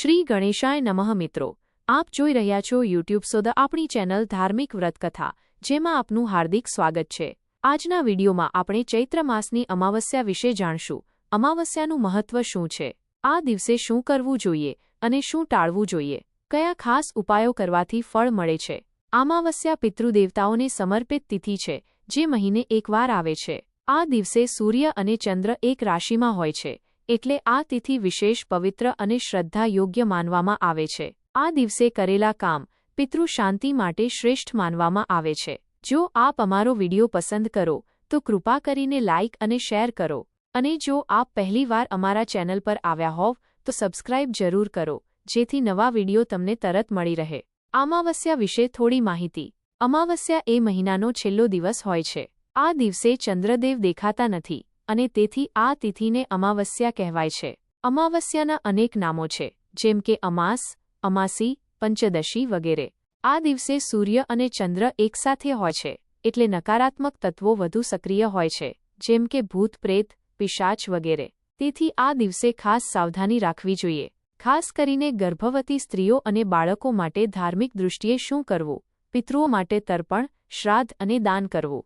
શ્રી ગણેશાય નમઃ મિત્રો. આપ જોઈ રહ્યા છો યુટ્યુબ સોદ આપણી ચેનલ ધાર્મિક વ્રતકથા, જેમાં આપનું હાર્દિક સ્વાગત છે. આજના વિડીયોમાં આપણે ચૈત્ર માસની અમાવસ્યા વિશે જાણશું. અમાવસ્યાનું મહત્વ શું છે? આ દિવસે શું કરવું જોઈએ અને શું ટાળવું જોઈએ? કયા ખાસ ઉપાયો કરવાથી ફળ મળે છે? અમાવસ્યા પિતૃદેવતાઓને સમર્પિત તિથિ છે, જે મહિને એકવાર આવે છે. આ દિવસે સૂર્ય અને ચંદ્ર એક રાશિમાં હોય છે. એટલે આ તિથિ વિશેષ પવિત્ર અને શ્રદ્ધા યોગ્ય માનવામાં આવે છે. આ દિવસે કરેલા કામ પિતૃ શાંતિ માટે શ્રેષ્ઠ માનવામાં આવે છે. જો આપ અમારો વિડિયો પસંદ કરો, તો કૃપા કરીને લાઇક અને શેર કરો. અને જો આપ પહેલીવાર અમારા ચેનલ પર આવ્યા હોવ, તો સબસ્ક્રાઇબ જરૂર કરો, જેથી નવા વિડિયો તમને તરત મળી રહે. અમાવસ્યા વિશે થોડી માહિતી. અમાવસ્યા એ મહિનાનો છેલ્લો દિવસ હોય છે. આ દિવસે ચંદ્રદેવ દેખાતા નથી. અને તેથી આ તિથિને અમાવસ્યા કહેવાય છે. અમાવસ્યાના અનેક નામો છે, જેમ કે અમાસ, અમાસી, પંચદશી વગેરે. આ દિવસે સૂર્ય અને ચંદ્ર એકસાથે હોય છે, એટલે નકારાત્મક તત્વો વધુ સક્રિય હોય છે, જેમ કે ભૂત, પ્રેત, પિશાચ વગેરે. તેથી આ દિવસે ખાસ સાવધાની રાખવી જોઈએ. ખાસ કરીને ગર્ભવતી સ્ત્રીઓ અને બાળકો માટે ધાર્મિક દૃષ્ટિએ શું કરવું? પિતૃઓ માટે તર્પણ, શ્રાદ્ધ અને દાન કરવું.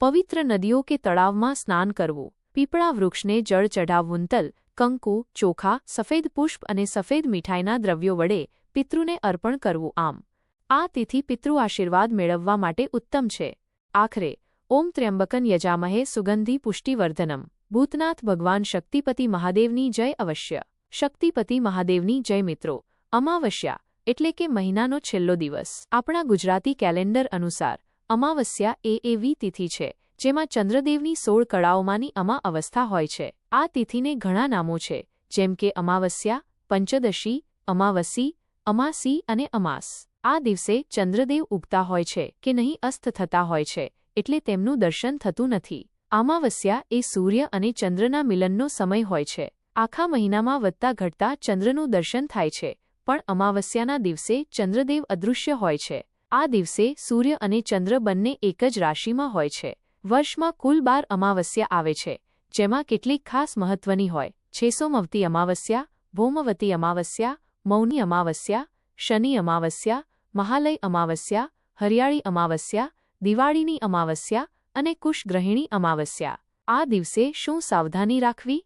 પવિત્ર નદીઓ કે તળાવમાં સ્નાન કરવું. પીપળા વૃક્ષને જળ ચઢાવવું. તલ, કંકુ, ચોખા, સફેદ પુષ્પ અને સફેદ મીઠાઈના દ્રવ્યો વડે પિતૃને અર્પણ કરવું આમ. આ તિથિ પિતૃ આશીર્વાદ મેળવવા માટે ઉત્તમ છે. આખરે, ઓમ ત્ર્યંબકન યજામહે સુગંધી પુષ્ટિવર્ધનમ. ભૂતનાથ ભગવાન શક્તિપતિ મહાદેવની જય અવશ્ય. શક્તિપતિ મહાદેવની જય મિત્રો. અમાવસ્યા, એટલે કે મહિનાનો છેલ્લો દિવસ. આપણા ગુજરાતી કેલેન્ડર અનુસાર અમાવસ્યા એ એવી તિથિ છે, જેમાં ચંદ્રદેવની સોળ કળાઓમાંની અમા અવસ્થા હોય છે. આ તિથિને ઘણા નામો છે, જેમ કે અમાવસ્યા, પંચદશી, અમાવસી, અમાસી અને અમાસ. આ દિવસે ચંદ્રદેવ ઉગતા હોય છે કે નહીં અસ્ત થતા હોય છે, એટલે તેમનું દર્શન થતું નથી. અમાવસ્યા એ સૂર્ય અને ચંદ્રના મિલનનો સમય હોય છે. આખા મહિનામાં વધતા ઘટતા ચંદ્રનું દર્શન થાય છે, પણ અમાવસ્યાના દિવસે ચંદ્રદેવ અદૃશ્ય હોય છે. આ દિવસે સૂર્ય અને ચંદ્ર બંને એક જ રાશિમાં હોય છે. વર્ષમાં કુલ બાર અમાવસ્યા આવે છે, જેમાં કેટલીક ખાસ મહત્વની હોય, છેસોમવતી અમાવસ્યા, ભૌમવતી અમાવસ્યા, મૌની અમાવસ્યા, શનિ અમાવસ્યા, મહાલય અમાવસ્યા, હરિયાળી અમાવસ્યા, દિવાળીની અમાવસ્યા અને કુશગ્રહિણી અમાવસ્યા. આ દિવસે શું સાવધાની રાખવી?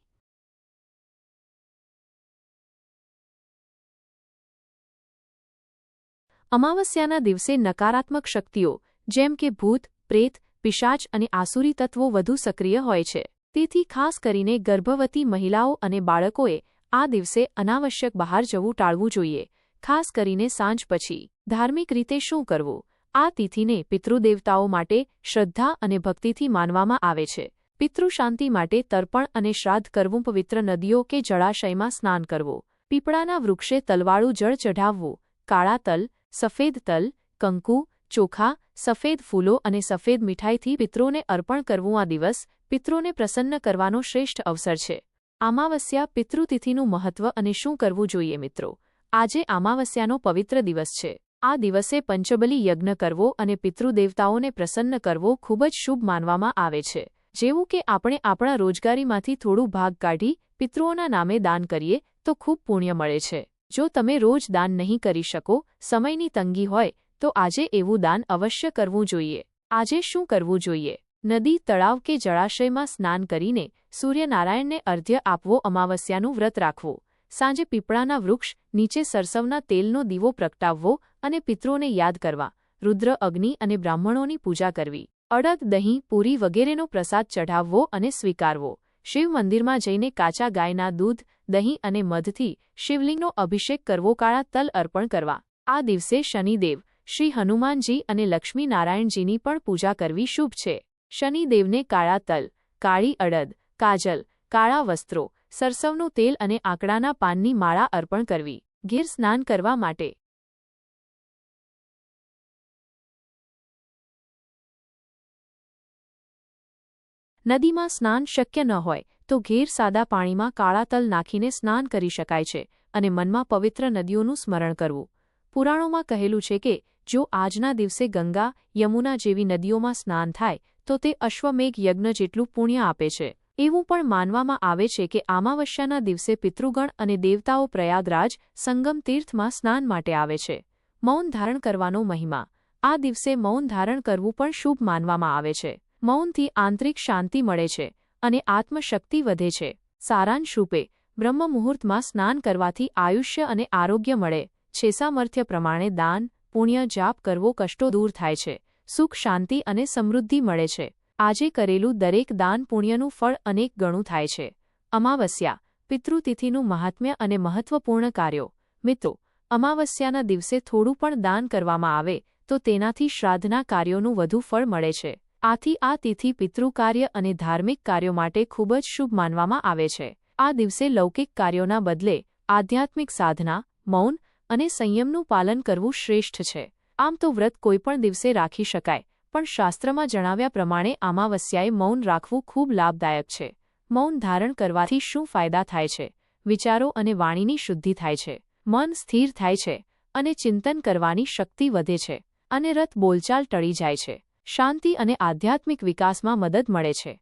અમાવસ્યાના દિવસે નકારાત્મક શક્તિઓ, જેમ કે ભૂત, પ્રેત, પિશાચ અને આસુરી તત્વો વધુ સક્રિય હોય છે. તેથી ખાસ કરીને ગર્ભવતી મહિલાઓ અને બાળકોએ આ દિવસે અનાવશ્યક બહાર જવું ટાળવું જોઈએ, ખાસ કરીને સાંજ પછી. ધાર્મિક રીતે શું કરવું? આ તિથિને પિતૃદેવતાઓ માટે શ્રદ્ધા અને ભક્તિથી માનવામાં આવે છે. પિતૃશાંતિ માટે તર્પણ અને શ્રાદ્ધ કરવું, પવિત્ર નદીઓ કે જળાશયમાં સ્નાન કરવું. પીપળાના વૃક્ષે તલવાળું જળ ચઢાવવું, કાળા તલ સફેદ તલ, કંકુ, ચોખા, સફેદ ફૂલો અને સફેદ મીઠાઈથી પિત્રોને અર્પણ કરવું આ દિવસ પિત્રોને પ્રસન્ન કરવાનો શ્રેષ્ઠ અવસર છે. અમાવસ્યા પિતૃતિથિનું મહત્વ અને શું કરવું જોઈએ મિત્રો? આજે અમાવસ્યાનો પવિત્ર દિવસ છે. આ દિવસે પંચબલી યજ્ઞ કરવો અને પિતૃદેવતાઓને પ્રસન્ન કરવો ખૂબ જ શુભ માનવામાં આવે છે. જેવું કે આપણે આપણા રોજગારીમાંથી થોડું ભાગ કાઢી પિતૃઓના નામે દાન કરીએ તો ખૂબ પુણ્ય મળે છે. જો તમે રોજ દાન નહીં કરી શકો, સમયની તંગી હોય, તો આજે એવું દાન અવશ્ય કરવું જોઈએ. આજે શું કરવું જોઈએ? નદી, તળાવ કે જળાશયમાં સ્નાન કરીને સૂર્યનારાયણને અર્ધ્ય આપવો અમાવસ્યાનું વ્રત રાખવું. સાંજે પીપળાના વૃક્ષ, નીચે સરસવના તેલનો દીવો પ્રગટાવવો અને પિત્રોને યાદ કરવા, રુદ્ર, અગ્નિ અને બ્રાહ્મણોની પૂજા કરવી. અડદ, દહીં, પૂરી વગેરેનો પ્રસાદ ચઢાવવો અને સ્વીકારવો. શિવ મંદિરમાં જઈને કાચા ગાયના દૂધ, દહીં અને મધથી શિવલિંગનો અભિષેક કરવો કાળા તલ અર્પણ કરવા. આ દિવસે શનિદેવ, શ્રી હનુમાનજી અને લક્ષ્મીનારાયણજીની પણ પૂજા કરવી શુભ છે. શનિદેવને કાળા તલ, કાળી અડદ, કાજલ, કાળા વસ્ત્રો, સરસવનું તેલ અને આંકડાના પાનની માળા અર્પણ કરવી. ગીર સ્નાન કરવા માટે નદીમાં સ્નાન શક્ય ન હોય, તો ઘેર સાદા પાણીમાં કાળા તલ નાખીને સ્નાન કરી શકાય છે અને મનમાં પવિત્ર નદીઓનું સ્મરણ કરવું. પુરાણોમાં કહેલું છે કે, જો આજના દિવસે ગંગા, યમુના જેવી નદીઓમાં સ્નાન થાય, તો તે અશ્વમેઘ યજ્ઞ જેટલું પુણ્ય આપે છે. એવું પણ માનવામાં આવે છે કે અમાવસ્યાના દિવસે પિતૃગણ અને દેવતાઓ પ્રયાગરાજ, સંગમ તીર્થમાં સ્નાન માટે આવે છે. મૌન ધારણ કરવાનો મહિમા. આ દિવસે મૌન ધારણ કરવું પણ શુભ માનવામાં આવે છે. મૌનથી આંતરિક શાંતિ મળે છે અને આત્મશક્તિ વધે છે. સારાંશ રૂપે બ્રહ્મ મુહૂર્તમાં સ્નાન કરવાથી આયુષ્ય અને આરોગ્ય મળે. છે સામર્થ્ય પ્રમાણે દાન, પુણ્ય, જાપ કરવો કષ્ટો દૂર થાય છે. સુખ, શાંતિ અને સમૃદ્ધિ મળે છે. આજે કરેલું દરેક દાન પુણ્યનું ફળ અનેક ગણું થાય છે. અમાવસ્યા, પિતૃતિથિનું મહાત્મ્ય અને મહત્વપૂર્ણ કાર્યો. મિત્રો, અમાવસ્યાના દિવસે થોડું પણ દાન કરવામાં આવે, તો તેનાથી શ્રાદ્ધના કાર્યોનું વધુ ફળ મળે છે. આથી આ તિથિ પિતૃકાર્ય અને ધાર્મિક કાર્યો માટે ખૂબ જ શુભ માનવામાં આવે છે. આ દિવસે લૌકિક કાર્યોના બદલે આધ્યાત્મિક સાધના, મૌન અને સંયમનું પાલન કરવું શ્રેષ્ઠ છે. આમ તો વ્રત કોઈપણ દિવસે રાખી શકાય, પણ શાસ્ત્રમાં જણાવ્યા પ્રમાણે અમાવસ્યાએ મૌન રાખવું ખૂબ લાભદાયક છે. મૌન ધારણ કરવાથી શું ફાયદા થાય છે? વિચારો અને વાણીની શુદ્ધિ થાય છે. મન સ્થિર થાય છે અને ચિંતન કરવાની શક્તિ વધે છે અને રથ બોલચાલ ટળી જાય છે. શાંતિ અને આધ્યાત્મિક વિકાસમાં મદદ મળે છે.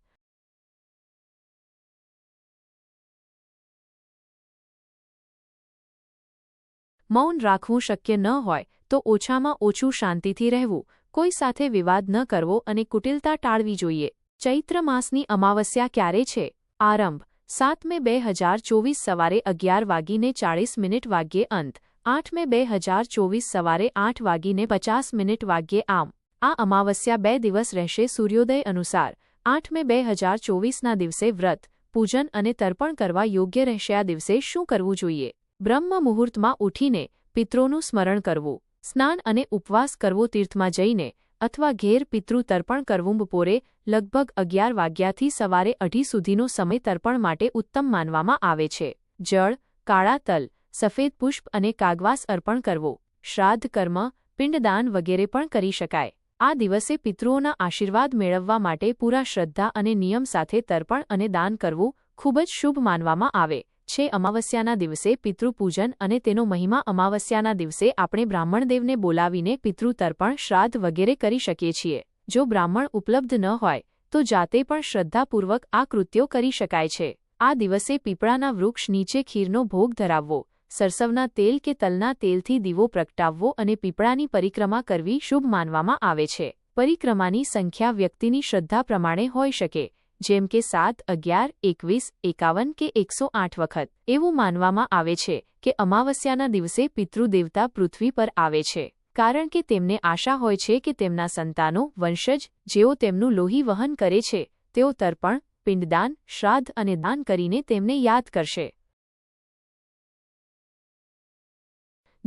મૌન રાખવું શક્ય ન હોય, તો ઓછામાં ઓછું શાંતિથી રહેવું, કોઈ સાથે વિવાદ ન કરવો અને કુટિલતા ટાળવી જોઈએ. ચૈત્ર માસની અમાવસ્યા ક્યારે છે? આરંભ, સાત મે બે હજાર ચોવીસ સવારે અગિયાર વાગીને ચાળીસ મિનિટ વાગ્યે અંત, આઠ મે બે હજાર ચોવીસ સવારે આઠ વાગીને પચાસ મિનિટ વાગ્યે આમ. આ અમાવસ્યા બે દિવસ રહેશે સૂર્યોદય અનુસાર. આઠ મે બે હજાર ચોવીસના દિવસે વ્રત, પૂજન અને તર્પણ કરવા યોગ્ય રહેશે. આ દિવસે શું કરવું જોઈએ? બ્રહ્મ મુહૂર્તમાં ઉઠીને પિત્રોનું સ્મરણ કરવું, સ્નાન અને ઉપવાસ કરવો તીર્થમાં જઈને અથવા ઘેર પિતૃ તર્પણ કરવું. બપોરે લગભગ અગિયાર વાગ્યાથી સવારે અઢી સુધીનો સમય તર્પણ માટે ઉત્તમ માનવામાં આવે છે. જળ, કાળા તલ, સફેદ પુષ્પ અને કાગવાસ અર્પણ કરવો, શ્રાદ્ધ કર્મ, પિંડદાન વગેરે પણ કરી શકાય. આ દિવસે પિતૃઓના આશીર્વાદ મેળવવા માટે પૂરા શ્રદ્ધા અને નિયમ સાથે તર્પણ અને દાન કરવું ખૂબ જ શુભ માનવામાં આવે છે. અમાવસ્યાના દિવસે પિતૃપૂજન અને તેનો મહિમા અમાવસ્યાના દિવસે આપણે બ્રાહ્મણદેવને બોલાવીને પિતૃતર્પણ, શ્રાદ્ધ વગેરે કરી શકીએ છીએ. જો બ્રાહ્મણ ઉપલબ્ધ ન હોય, તો જાતે પણ શ્રદ્ધાપૂર્વક આ કૃત્યો કરી શકાય છે. આ દિવસે પીપળાના વૃક્ષ નીચે ખીરનો ભોગ ધરાવવો સરસવના તેલ કે તલના તેલથી દીવો પ્રગટાવવો અને પીપળાની પરિક્રમા કરવી શુભ માનવામાં આવે છે. પરિક્રમાની સંખ્યા વ્યક્તિની શ્રદ્ધા પ્રમાણે હોઈ શકે, જેમ કે સાત, અગિયાર, એકવીસ, એકાવન કે એકસો આઠ વખત. એવું માનવામાં આવે છે કે અમાવસ્યાના દિવસે પિતૃદેવતા પૃથ્વી પર આવે છે. કારણ કે તેમને આશા હોય છે કે તેમના સંતાનો, વંશજ, જેઓ તેમનું લોહી વહન કરે છે, તેઓ તર્પણ, પિંડદાન, શ્રાદ્ધ અને દાન કરીને તેમને યાદ કરશે.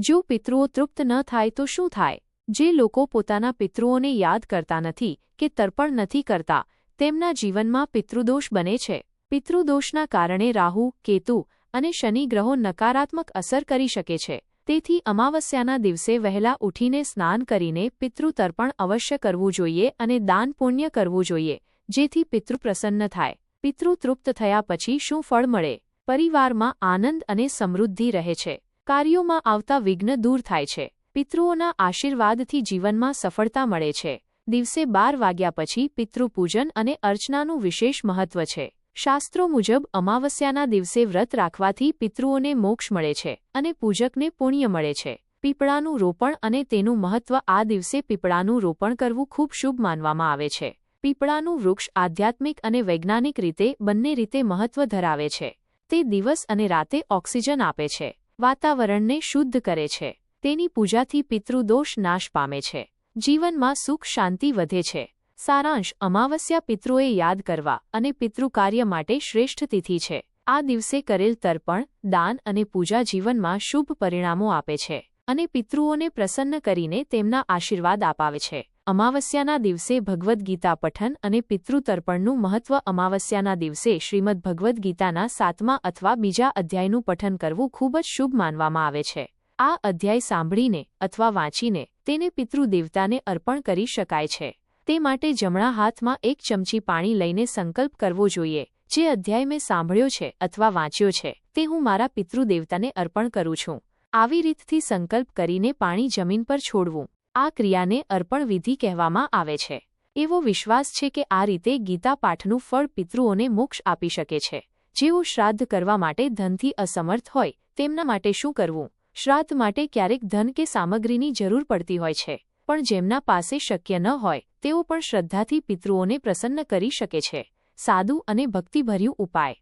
જો પિતૃઓ તૃપ્ત ન થાય તો શું થાય? જે લોકો પોતાના પિતૃઓને યાદ કરતા નથી કે તર્પણ નથી કરતા, તેમના જીવનમાં પિતૃદોષ બને છે. પિતૃદોષના કારણે રાહુ, કેતુ અને શનિ ગ્રહો નકારાત્મક અસર કરી શકે છે. તેથી અમાવસ્યાના દિવસે વહેલા ઉઠીને સ્નાન કરીને પિતૃતર્પણ અવશ્ય કરવું જોઈએ અને દાન પુણ્ય કરવું જોઈએ, જેથી પિતૃ પ્રસન્ન થાય. પિતૃ તૃપ્ત થયા પછી શું ફળ મળે? પરિવારમાં આનંદ અને સમૃદ્ધિ રહે છે. કાર્યોમાં આવતા વિઘ્ન દૂર થાય છે. પિતૃઓના આશીર્વાદથી જીવનમાં સફળતા મળે છે. દિવસે બાર વાગ્યા પછી પિતૃપૂજન અને અર્ચનાનું વિશેષ મહત્વ છે. શાસ્ત્રો મુજબ અમાવસ્યાના દિવસે વ્રત રાખવાથી પિતૃઓને મોક્ષ મળે છે અને પૂજકને પુણ્ય મળે છે. પીપળાનું રોપણ અને તેનું મહત્વ આ દિવસે પીપળાનું રોપણ કરવું ખૂબ શુભ માનવામાં આવે છે. પીપળાનું વૃક્ષ આધ્યાત્મિક અને વૈજ્ઞાનિક રીતે બંને રીતે મહત્વ ધરાવે છે. તે દિવસ અને રાતે ઓક્સિજન આપે છે. વાતાવરણને શુદ્ધ કરે છે. તેની પૂજાથી પિતૃદોષ નાશ પામે છે. જીવનમાં સુખ શાંતિ વધે છે. સારાંશ અમાવસ્યા પિતૃએ યાદ કરવા અને પિતૃકાર્ય માટે શ્રેષ્ઠ તિથિ છે. આ દિવસે કરેલ તર્પણ, દાન અને પૂજા જીવનમાં શુભ પરિણામો આપે છે અને પિતૃઓને પ્રસન્ન કરીને તેમના આશીર્વાદ અપાવે છે. અમાવસ્યાના દિવસે ભગવદ્ ગીતા પઠન અને પિતૃતર્પણનું મહત્વ અમાવસ્યાના દિવસે શ્રીમદ ભગવદ્ ગીતાના સાતમા અથવા બીજા અધ્યાયનું પઠન કરવું ખૂબ જ શુભ માનવામાં આવે છે. આ અધ્યાય સાંભળીને અથવા વાંચીને તેને પિતૃદેવતાને અર્પણ કરી શકાય છે. તે માટે જમણા હાથમાં એક ચમચી પાણી લઈને સંકલ્પ કરવો જોઈએ. જે અધ્યાય મેં સાંભળ્યો છે અથવા વાંચ્યો છે, તે હું મારા પિતૃદેવતાને અર્પણ કરું છું. આવી રીતથી સંકલ્પ કરીને પાણી જમીન પર છોડવું. આ ક્રિયાને અર્પણ વિધિ કહેવામાં આવે છે. એવો વિશ્વાસ છે કે આ રીતે ગીતા પાઠનું ફળ પિતૃઓને મોક્ષ આપી શકે છે. જેઓ શ્રાદ્ધ કરવા માટે ધનથી અસમર્થ હોય, તેમના માટે શું કરવું? શ્રાદ્ધ માટે ક્યારેક ધન કે સામગ્રીની જરૂર પડતી હોય છે, પણ જેમના પાસે શક્ય ન હોય, તેઓ પણ શ્રદ્ધાથી પિતૃઓને પ્રસન્ન કરી શકે છે. સાદું અને ભક્તિભર્યું ઉપાય.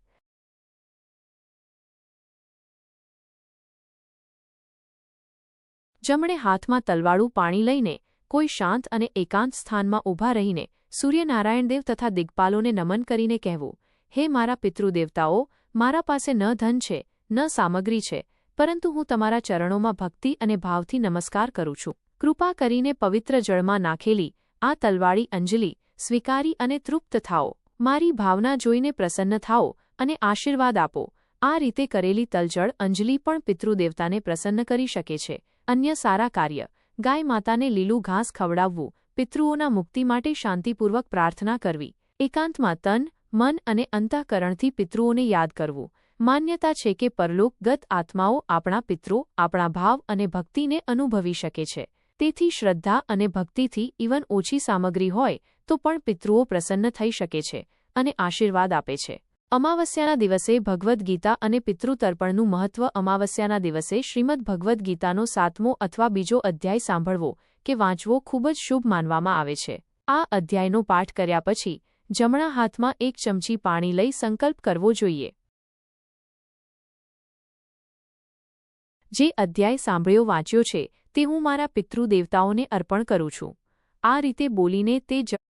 જમણે હાથમાં તલવાળું પાણી લઈને કોઈ શાંત અને એકાંત સ્થાનમાં ઊભા રહીને સૂર્યનારાયણદેવ તથા દિગ્પાલોને નમન કરીને કહેવું, હે મારા પિતૃદેવતાઓ, મારા પાસે ન ધન છે, ન સામગ્રી છે, પરંતુ હું તમારા ચરણોમાં ભક્તિ અને ભાવથી નમસ્કાર કરું છું. કૃપા કરીને પવિત્ર જળમાં નાખેલી આ તલવાળી અંજલિ સ્વીકારી અને તૃપ્ત થાઓ. મારી ભાવના જોઈને પ્રસન્ન થાઓ અને આશીર્વાદ આપો. આ રીતે કરેલી તલજળ અંજલિ પણ પિતૃદેવતાને પ્રસન્ન કરી શકે છે. અન્ય સારા કાર્ય. ગાય માતાને લીલું ઘાસ ખવડાવવું, પિતૃઓના મુક્તિ માટે શાંતિપૂર્વક પ્રાર્થના કરવી. એકાંતમાં તન, મન અને અંતઃકરણથી પિતૃઓને યાદ કરવું. માન્યતા છે કે પરલોકગત આત્માઓ આપણા પિતૃ આપણા ભાવ અને ભક્તિને અનુભવી શકે છે. તેથી શ્રદ્ધા અને ભક્તિથી ઇવન ઓછી સામગ્રી હોય, તો પણ પિતૃઓ પ્રસન્ન થઈ શકે છે અને આશીર્વાદ આપે છે. અમાવસ્યાના દિવસે ભગવદ્ ગીતા અને પિતૃતર્પણનું મહત્વ અમાવસ્યાના દિવસે શ્રીમદ ભગવદ્ ગીતાનો સાતમો અથવા બીજો અધ્યાય સાંભળવો કે વાંચવો ખૂબ જ શુભ માનવામાં આવે છે. આ અધ્યાયનો પાઠ કર્યા પછી જમણા હાથમાં એક ચમચી પાણી લઈ સંકલ્પ કરવો જોઈએ. જે અધ્યાય સાંભળ્યો વાંચ્યો છે તે હું મારા પિતૃદેવતાઓને અર્પણ કરું છું. આ રીતે બોલીને તે જ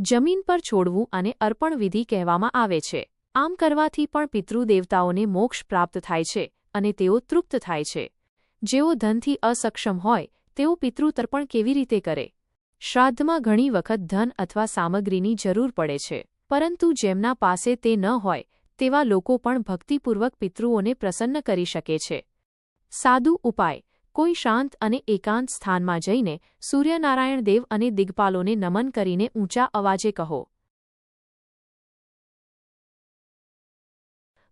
જમીન પર છોડવું અને અર્પણ વિધિ કહેવામાં આવે છે. આમ કરવાથી પણ પિતૃદેવતાઓને મોક્ષ પ્રાપ્ત થાય છે અને તેઓ તૃપ્ત થાય છે. જેઓ ધનથી અસક્ષમ હોય, તેઓ પિતૃતર્પણ કેવી રીતે કરે? શ્રાદ્ધમાં ઘણી વખત ધન અથવા સામગ્રીની જરૂર પડે છે. પરંતુ જેમના પાસે તે ન હોય, તેવા લોકો પણ ભક્તિપૂર્વક પિતૃઓને પ્રસન્ન કરી શકે છે. સાદું ઉપાય. કોઈ શાંત અને એકાંત સ્થાનમાં જઈને સૂર્યનારાયણ દેવ અને દિગ્પાલોને નમન કરીને ઊંચા અવાજે કહો,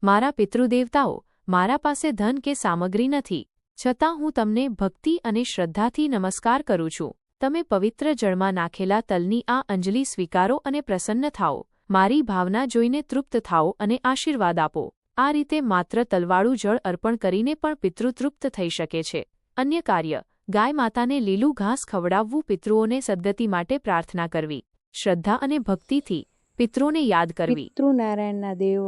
મારા પિતૃદેવતાઓ, મારા પાસે ધન કે સામગ્રી નથી, છતાં હું તમને ભક્તિ અને શ્રદ્ધાથી નમસ્કાર કરું છું. તમે પવિત્ર જળમાં નાખેલા તલની આ અંજલિ સ્વીકારો અને પ્રસન્ન થાઓ. મારી ભાવના જોઈને તૃપ્ત થાઓ અને આશીર્વાદ આપો. આ રીતે માત્ર તલવાળું જળ અર્પણ કરીને પણ પિતૃતૃપ્ત થઈ શકે છે. અન્ય કાર્ય, ગાય માતાને લીલું ઘાસ ખવડાવવું પિતૃઓને સદગતિ માટે પ્રાર્થના કરવી, શ્રદ્ધા અને ભક્તિથી પિતૃને યાદ કરવી. પિતૃનારાયણના દેવ,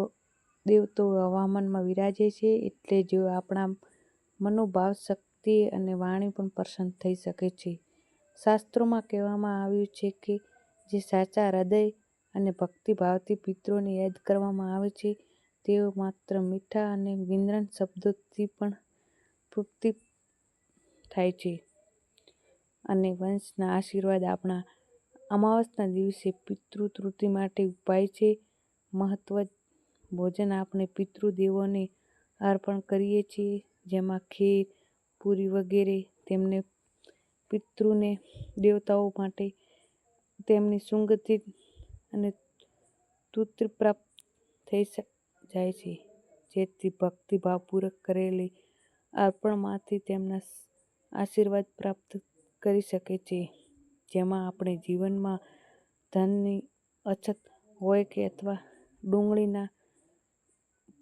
દેવતો હવામાનમાં વિરાજે છે એટલે જો આપણા મનોભાવ, શક્તિ અને વાણી પણ પ્રસન્ન થઈ શકે છે. શાસ્ત્રોમાં કહેવામાં આવ્યું છે કે જે સાચા હૃદય અને ભક્તિભાવથી પિતૃને યાદ કરવામાં આવે છે, તેઓ માત્ર મીઠા અને વિનમ્ર શબ્દોથી પણ તૃપ્તિ થાય છે. અને વંશના આશીર્વાદ આપણા અમાવસના દિવસે પિતૃતૃપ્તિ માટે ઉપાય છે. મહત્વ, ભોજન આપણે પિતૃદેવોને અર્પણ કરીએ છીએ, જેમાં ખીર, પૂરી વગેરે તેમને પિતૃને દેવતાઓ માટે તેમની સુગંધિ અને તૂત્ર પ્રાપ્ત થઈ જાય છે. જેથી ભક્તિભાવપૂર્વક કરેલી અર્પણમાંથી તેમના આશીર્વાદ પ્રાપ્ત કરી શકે છે. જેમાં આપણે જીવનમાં ધનની અછત હોય કે અથવા ડુંગળીના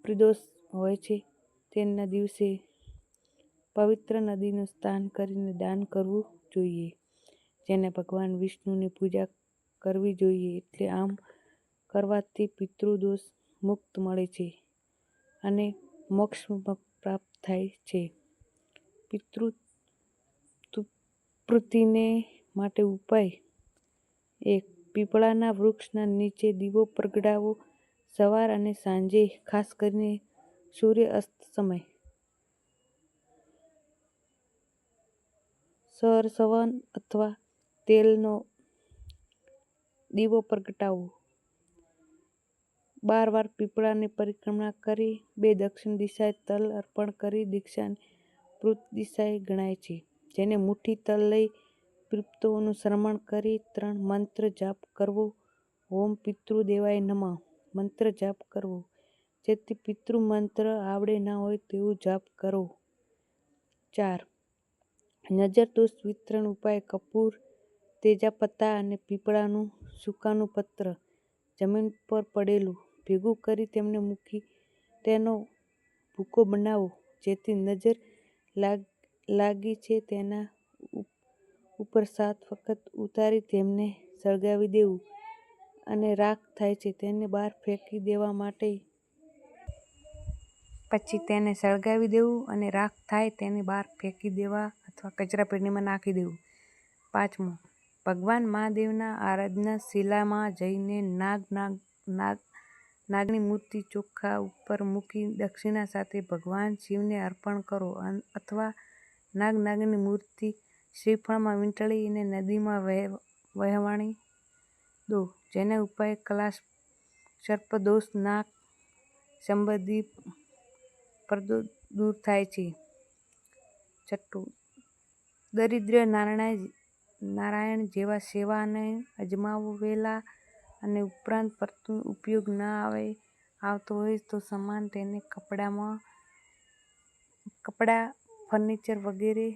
પ્રદોષ હોય છે તેના દિવસે પવિત્ર નદીનું સ્નાન કરીને દાન કરવું જોઈએ. જેને ભગવાન વિષ્ણુની પૂજા કરવી જોઈએ એટલે આમ કરવાથી પિતૃદોષ મુક્ત મળે છે અને મોક્ષ પ્રાપ્ત થાય છે. પિતૃ તૃપ્તિને માટે ઉપાય. એક, પીપળાના વૃક્ષના નીચે દીવો પ્રગટાવો સવાર અને સાંજે, ખાસ કરીને સૂર્ય અસ્ત સમય. સરસવન અથવા તેલનો દીવો પ્રગટાવો. બાર વાર પીપળાની પરિક્રમા કરી બે દક્ષિણ દિશાએ તલ અર્પણ કરી દીક્ષાની પૃથ દિશાએ ગણાય છે. જેને મુઠ્ઠી તલ લઈ પિતૃઓનું શ્રમણ કરી ત્રણ મંત્ર જાપ કરવો. ઓમ પિતૃદેવાય નમઃ. મંત્ર જાપ કરવો. જેથી પિતૃ મંત્ર આવડે ના હોય તેવું જાપ કરો. ચાર. નજર દોષ વિતરણ ઉપાય કપૂર, તેજાપત્તા અને પીપળાનું સૂકાનું પત્ર જમીન પર પડેલું ભેગું કરી તેમને મૂકી તેનો ભૂકો બનાવો. જેથી નજર લાગી છે તેના ઉપર સાત વખત ઉતારી તેમને સળગાવી દેવું અને રાખ થાય છે તેને બહાર ફેંકી દેવા માટે. પછી તેને સળગાવી દેવું અને રાખ થાય તેને બહાર ફેંકી દેવા અથવા કચરાપેટીમાં નાખી દેવું. પાંચમું, ભગવાન મહાદેવના આરાધના શિલામાં જઈને નાગ-નાગની મૂર્તિ ચોખા ઉપર મૂકી દક્ષિણા સાથે ભગવાન શિવને અર્પણ કરો અથવા નાગ-નાગની મૂર્તિ શ્રીફળમાં વીંટળીને નદીમાં વહેવાણી દો. જેના ઉપાય કલાશ, સર્પદોષ, નાક સંબંધી પરદો દૂર થાય છે. છઠ્ઠું દરિદ્ર નારાયણ જેવા સેવાને અજમાવેલા અને ઉપરાંત પરતું ઉપયોગ ન આવતો હોય તો સમાન તેને કપડામાં કપડાં, ફર્નિચર વગેરે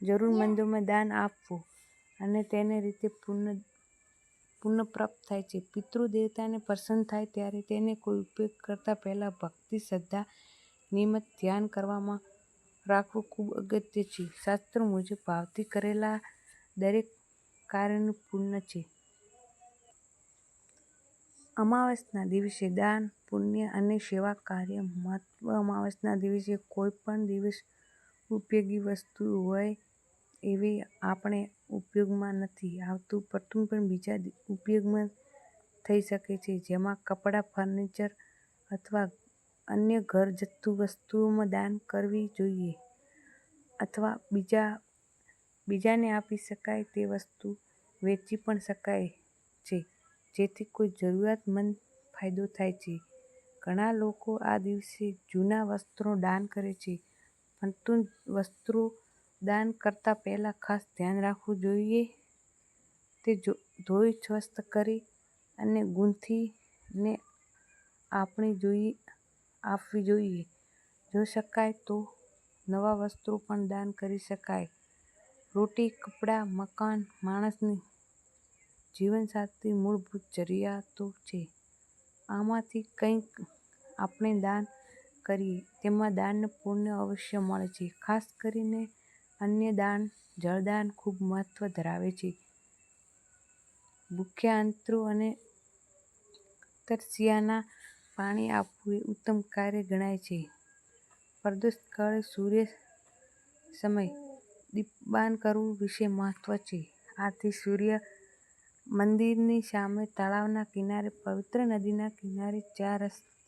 જરૂરમંદોમાં દાન આપવું અને તેને રીતે પુણ્ય પ્રાપ્ત થાય છે. પિતૃ દેવતાને પ્રસન્ન થાય ત્યારે તેને કોઈ ઉપયોગ કરતાં પહેલાં ભક્તિ, શ્રદ્ધા નિયમિત ધ્યાન કરવામાં રાખવું ખૂબ અગત્ય છે. શાસ્ત્ર મુજબ ભાવથી કરેલા દરેક કાર્યનું પુણ્ય છે. અમાવસના દિવસે દાન, પુણ્ય અને સેવા કાર્ય મહત્વ અમાવસના દિવસે કોઈ પણ દિવસ ઉપયોગી વસ્તુ હોય એવી આપણે ઉપયોગમાં નથી આવતું પરંતુ બીજા ઉપયોગમાં થઈ શકે છે. જેમાં કપડાં, ફર્નિચર અથવા અન્ય ઘર ઘરગથ્થુ વસ્તુઓમાં દાન કરવી જોઈએ અથવા બીજા બીજાને આપી શકાય તે વસ્તુ વેચી પણ શકાય છે જેથી કોઈ જરૂરિયાતમંદ ફાયદો થાય છે. ઘણા લોકો આ દિવસે જૂના વસ્ત્રો દાન કરે છે પરંતુ વસ્ત્રો દાન કરતાં પહેલાં ખાસ ધ્યાન રાખવું જોઈએ તે ધોઈ સ્વસ્થ કરી અને ગૂંથીને આપવી જોઈએ. જો શકાય તો નવા વસ્ત્રો પણ દાન કરી શકાય. રોટી, કપડાં, મકાન માણસની જીવનસાથી મૂળભૂત જરૂરિયાતો છે. આમાંથી કંઈક આપણે દાન કરીએ તેમાં દાન પુણ્ય અવશ્ય મળે છે. ખાસ કરીને અન્નદાન, જળદાન ખૂબ મહત્વ ધરાવે છે. ભૂખ્યા, અંતરો અને તરસિયાના પાણી આપવું એ ઉત્તમ કાર્ય ગણાય છે. પ્રદોષ કાળે સૂર્ય સમય દીપદાન કરવું વિશે મહત્વ છે. આથી સૂર્ય મંદિરની સામે, તળાવના કિનારે, પવિત્ર નદીના કિનારે, ચાર રસ્તા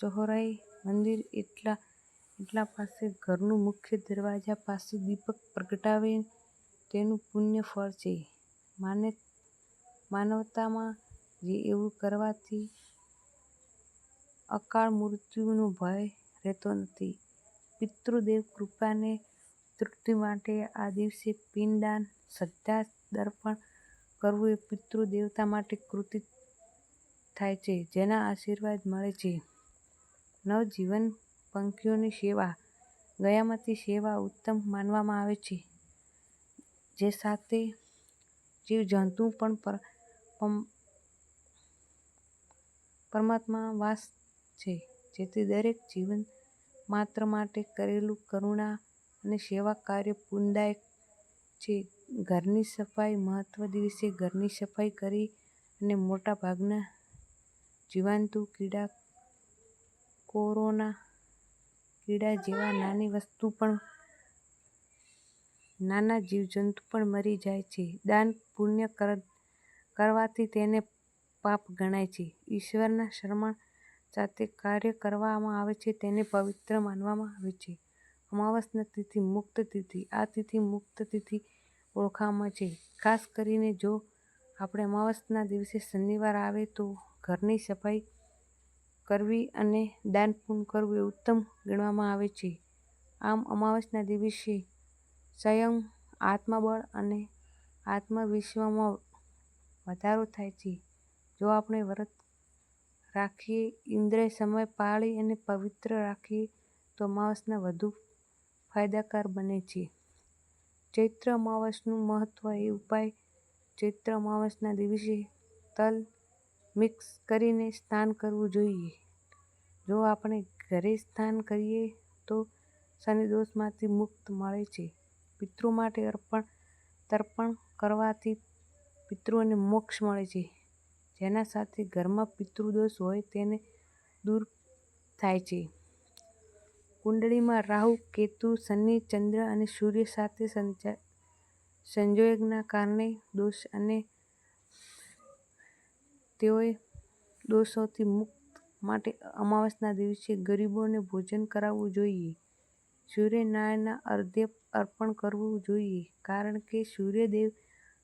ચૌરાહે, મંદિર એટલા એટલા પાસે, ઘરનું મુખ્ય દરવાજા પાસે દીપક પ્રગટાવે તેનું પુણ્ય ફળ છે. માનવતામાં જે એવું કરવાથી અકાળ મૃત્યુનો ભય રહેતો નથી. પિતૃદેવ કૃપાને તૃપ્તિ માટે આ દિવસે પિંડદાન, શ્રાદ્ધ, તર્પણ કરવું એ પિતૃ દેવતા માટે કૃત્ય થાય છે, જેના આશીર્વાદ મળે છે. નવજીવન પંખીઓની સેવા ગયામતી સેવા ઉત્તમ માનવામાં આવે છે. જે સાથે જીવજંતુ પણ પરમાત્મા વાસ છે, જેથી દરેક જીવન માત્ર માટે કરેલું કરુણા અને સેવા કાર્ય પુણ્યદાયક છે. ઘરની સફાઈ મહત્ત્વ દિવસે ઘરની સફાઈ કરી અને મોટા જીવાણુ, કીડા, કોરોના કીડા જેવા નાની વસ્તુ પણ નાના જીવજંતુ પણ મરી જાય છે. દાન, પુણ્ય કરવાથી તેને પાપ ગણાય છે. ઈશ્વરના શરમાણ સાથે કાર્ય કરવામાં આવે છે તેને પવિત્ર માનવામાં આવે છે. અમાવસના તિથિ મુક્ત તિથિ આ તિથિ મુક્ત તિથિ ઓળખામાં છે. ખાસ કરીને જો આપણે અમાવસના દિવસે શનિવાર આવે તો ઘરની સફાઈ કરવી અને દાન-પુણ્ય કરવું એ ઉત્તમ ગણવામાં આવે છે. આમ અમાવસના દિવસે સંયમ, આત્મબળ અને આત્મવિશ્વાસમાં વધારો થાય છે. જો આપણે વ્રત રાખીએ, ઇન્દ્રિય સમય પાળી અને પવિત્ર રાખીએ તો અમાવસના વધુ ફાયદાકાર બને છે. ચૈત્ર અમાવસનું મહત્ત્વ એ ઉપાય ચૈત્ર અમાવસના દિવસે તલ મિક્સ કરીને સ્નાન કરવું જોઈએ. જો આપણે ઘરે સ્નાન કરીએ તો શનિદોષમાંથી મુક્ત મળે છે. પિતૃ માટે અર્પણ તર્પણ કરવાથી પિતૃઓને મોક્ષ મળે છે. જેના સાથે ઘરમાં પિતૃદોષ હોય તેને દૂર થાય છે. કુંડળીમાં રાહુ, કેતુ, શનિ, ચંદ્ર અને સૂર્ય સાથે સંયોગના કારણે દોષ અને તેવા દોષોથી મુક્ત માટે અમાવસના દિવસે ગરીબોને ભોજન કરાવવું જોઈએ. સૂર્યનારાયણના અર્ઘ્ય અર્પણ કરવું જોઈએ કારણ કે સૂર્યદેવ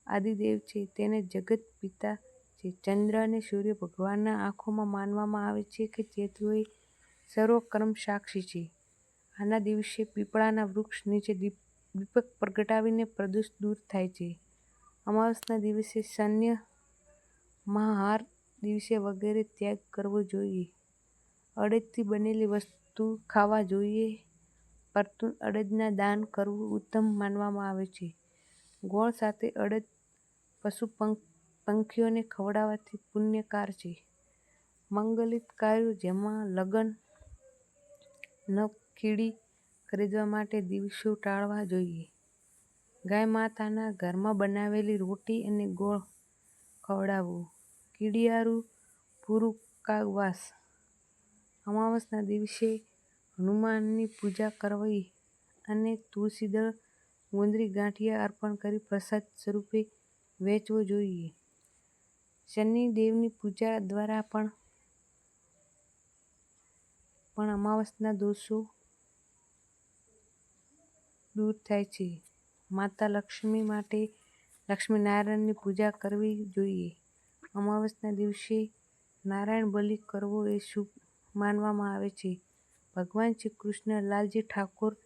આદિદેવ છે તેને જગત પિતા છે. ચંદ્ર અને સૂર્ય ભગવાનના આંખોમાં માનવામાં આવે છે કે તેઓ સર્વ કર્મ સાક્ષી છે. આના દિવસે પીપળાના વૃક્ષ નીચે દીપક પ્રગટાવીને પ્રદોષ દૂર થાય છે. અમાવસના દિવસે શય, માંસાહાર દિવસે વગેરે ત્યાગ કરવો જોઈએ. અડદથી બનેલી વસ્તુ ખાવા જોઈએ પરંતુ અડદના દાન કરવું ઉત્તમ માનવામાં આવે છે. ગોળ સાથે અડદ પશુ-પંખીઓને ખવડાવવાથી પુણ્યકાર છે. મંગલિત કાર્યો જેમાં લગ્ન, ન ખીડી ખરીદવા માટે દિવસો ટાળવા જોઈએ. ગાય માતાના ઘરમાં બનાવેલી રોટી અને ગોળ ખવડાવવું. કીડિયારું પુરુષાર્કવાસ અમાવસના દિવસે હનુમાનની પૂજા કરવી અને તુલસીદળ, ગુંદરી, ગાંઠિયા અર્પણ કરી પ્રસાદ સ્વરૂપે વહેંચવો જોઈએ. શનિદેવની પૂજા દ્વારા પણ અમાવસના દોષો દૂર થાય છે. માતા લક્ષ્મી માટે લક્ષ્મીનારાયણની પૂજા કરવી જોઈએ. અમાવસના દિવસે નારાયણ બલિ કરવો એ શુભ માનવામાં આવે છે. ભગવાન શ્રી કૃષ્ણ લાલજી ઠાકોર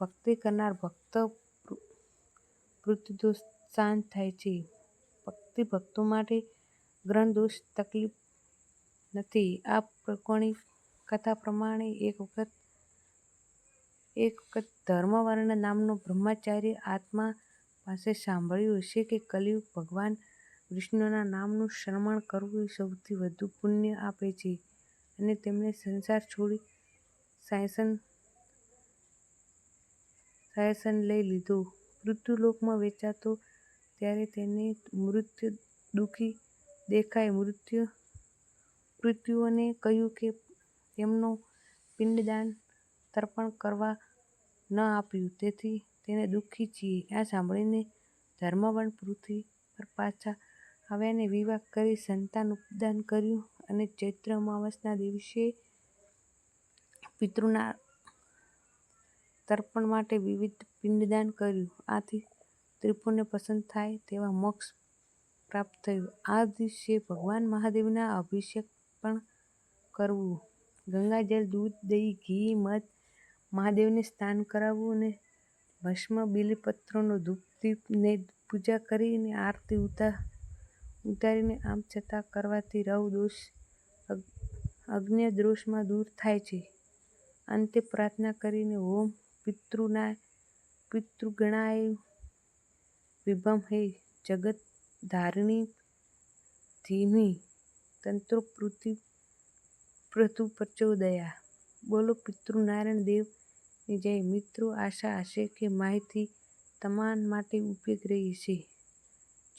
ભક્તિ કરનાર ભક્ત પૃથ્વીદોષ શાંત થાય છે. ભક્તિ-ભક્તો માટે ગ્રહણદોષ તકલીફ નથી. આ પ્રકોણી કથા પ્રમાણે એક વખત એક વખત ધર્મવર્ણ નામનો બ્રહ્મચારી આત્મા પાસે સાંભળ્યું હશે કે કલયુગ ભગવાન વિષ્ણુના નામનું સ્મરણ કરવું એ સૌથી વધુ પુણ્ય આપે છે અને તેમણે સંસાર છોડી સાયસન સાયસન લઈ લીધો. મૃત્યુલોકમાં વેચાતો ત્યારે તેને મૃત્યુ દુઃખી દેખાય. મૃત્યુ, મૃત્યુઓને કહ્યું કે તેમનો પિંડદાન તર્પણ કરવા ન આપ્યું. તેથી તેને દુઃખી છીએ. આ સાંભળીને ધર્મવર્મા પૃથ્વી પર પાછા આવ્યા એને વિવાહ કરી સંતાન ઉપદાન કર્યું અને ચૈત્ર અમાવસના દિવસે પિતૃના તર્પણ માટે વિવિધ પિંડદાન કર્યું. આથી ત્રિપુને પસંદ થાય તેવા મોક્ષ પ્રાપ્ત થયું. આ દિવસે ભગવાન મહાદેવના અભિષેક પણ કરવું ગંગાજળ, દૂધ, દહીં, ઘી, મધ મહાદેવને સ્નાન કરાવવું અને ભસ્મ, બિલીપત્રોનો ધૂપ, દીપને પૂજા કરીને આરતી આરતી ઉતારીને આમ છતાં કરવાથી રવ દોષ, અગ્ન્યદોષ દૂર થાય છે. અંતે પ્રાર્થના કરીને ઓમ પિતૃના પિતૃગણાય વિભમ હે જગત ધારણી ધીમી તંત્રો પૃથ્વી પિતૃ પ્રચોદયા બોલો પિતૃનારાયણ દેવની જય. મિત્રો આશા હશે કે માહિતી તમામ માટે ઉપયોગ રહી હશે.